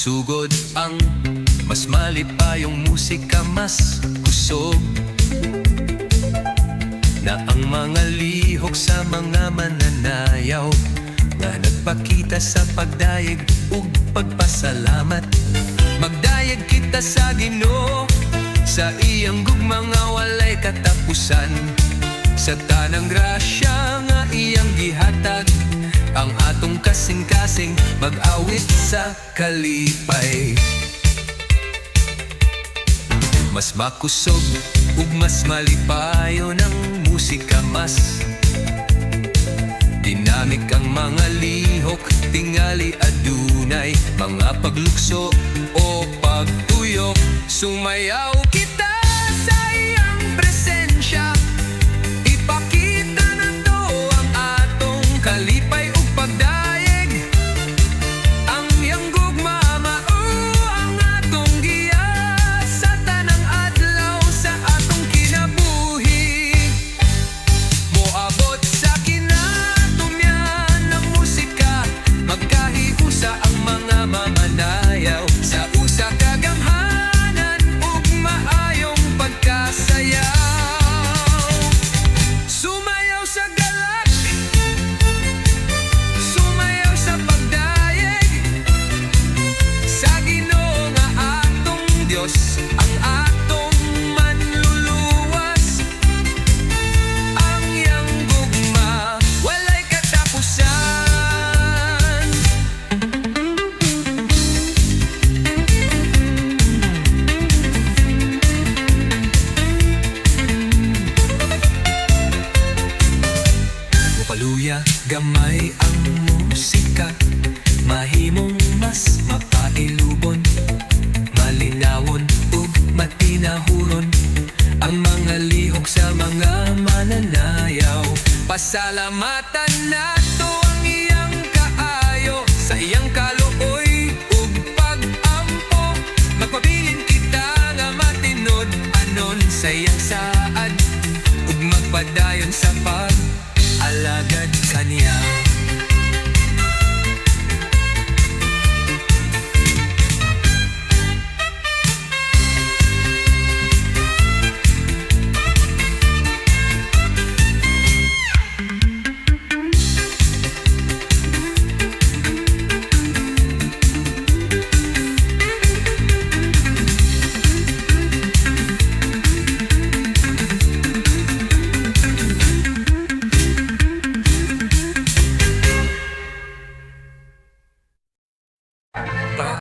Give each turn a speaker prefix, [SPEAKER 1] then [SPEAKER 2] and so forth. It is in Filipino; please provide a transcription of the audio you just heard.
[SPEAKER 1] Magsugod ang mas malipayong musika mas kusog Na ang mga lihok sa mga mananayaw Nga nagpakita sa pagdayeg ug pagpasalamat. Magdayeg kita sa Ginoo Sa iyang gugma nga walay katapusan. Sa tanang grasya nga iyang gihatag Ang atong kasing-kasing mag-awit sa kalipay. Mas makusog ug mas malipayo ng musika mas Dinamik ang mga lihok tingali adunay Mga paglukso o pagtuyok. Sumayaw kita Luya, gamay ang musika. Mahimong mas mapailubon Malinawon ug matinahuron Ang mga lihok sa mga mananayaw. Pasalamatan nato ang iyang kaayo Sa iyang kaluoy ug pagampo. Magpabilin kita nga matinod Anon sa iyang saad. Ug magpadayon sa pag talagat kanya